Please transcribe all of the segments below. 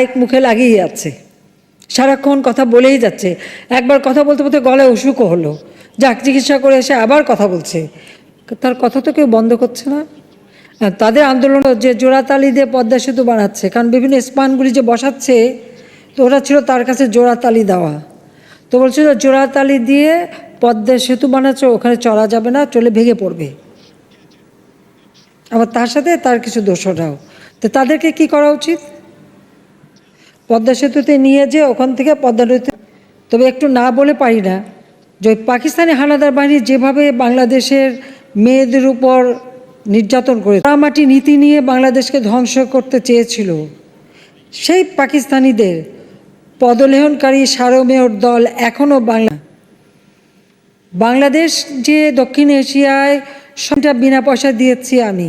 Mic মুখে লাগিয়ে যাচ্ছে। সারাক্ষণ কথা বলেই যাচ্ছে। একবার কথা বলতে বলতে গলায় অসুখও হলো। যাক, চিকিৎসা করে এসে আবার কথা বলছে। তার কথা তো কেউ বন্ধ করছে না। তাদের আন্দোলন যে জোড়াতালি দিয়ে পদ্মা সেতু বানাচ্ছে কারণ বিভিন্ন স্পানগুলি যে বসাচ্ছে, তো ওরা ছিল তার কাছে জোড়াতালি দেওয়া। তো বলছিল জোড়াতালি দিয়ে পদ্মা সেতু বানাচ্ছে, ওখানে চলা যাবে না, চলে ভেঙে পড়বে। আবার তার সাথে তার কিছু দোষরাও। তো তাদেরকে কি করা উচিত? পদ্মা সেতুতে নিয়ে যে ওখান থেকে পদ্মা নদীতে তবে একটু না বলে পারি না। যে পাকিস্তানি হানাদার বাহিনী যেভাবে বাংলাদেশের মেয়েদের উপর নির্যাতন করে মাটি নীতি নিয়ে বাংলাদেশকে ধ্বংস করতে চেয়েছিল। সেই পাকিস্তানিদের পদলেহনকারী সারমেয়র দল এখনও বাংলা বাংলাদেশ যে দক্ষিণ এশিয়ায় সবটা বিনা পয়সা দিয়েছি আমি।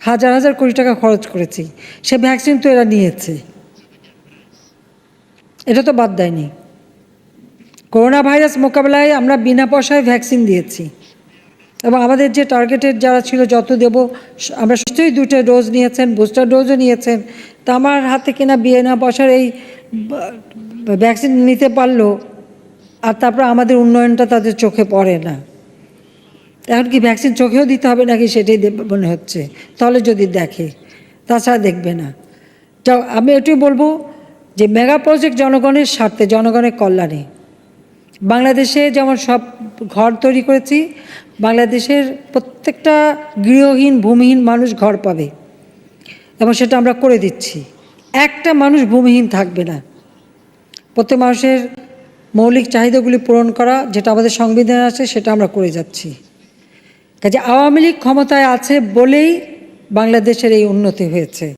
হাজার হাজার কোটি টাকা খরচ করেছি। সে ভ্যাকসিন তো এরা নিয়েছে। এটা তো বাদ দেয়নি। করোনা ভাইরাস মোকাবেলায় আমরা বিনা পয়সায় ভ্যাকসিন দিয়েছি। এবং আমাদের যে টার্গেটের যারা ছিল যত দেব, আমরা নিশ্চয়ই দুটো ডোজ নিয়েছেন বুস্টার ডোজও নিয়েছেন। তা আমার হাতে কেনা বিনা পয়সার এই ভ্যাকসিন নিতে পারল, আর তারপর আমাদের উন্নয়নটা তাদের চোখে পড়ে না। এখন কি ভ্যাকসিন চোখেও দিতে হবে নাকি সেটাই মনে হচ্ছে। তাহলে যদি দেখে, তাছাড়া দেখবে না। যাও, আমি এটাই বলব যে মেগা প্রজেক্ট জনগণের স্বার্থে, জনগণের কল্যাণে। বাংলাদেশে যেমন সব ঘর তৈরি করেছি, বাংলাদেশের প্রত্যেকটা গৃহহীন, ভূমিহীন মানুষ ঘর পাবে। এবং সেটা আমরা করে দিচ্ছি। একটা মানুষ ভূমিহীন থাকবে না। প্রত্যেক মানুষের মৌলিক চাহিদাগুলি পূরণ করা, যেটা আমাদের সংবিধানে আছে, সেটা আমরা করে যাচ্ছি। কাজে আওয়ামী লীগ ক্ষমতায় আছে বলেই বাংলাদেশের এই উন্নতি হয়েছে।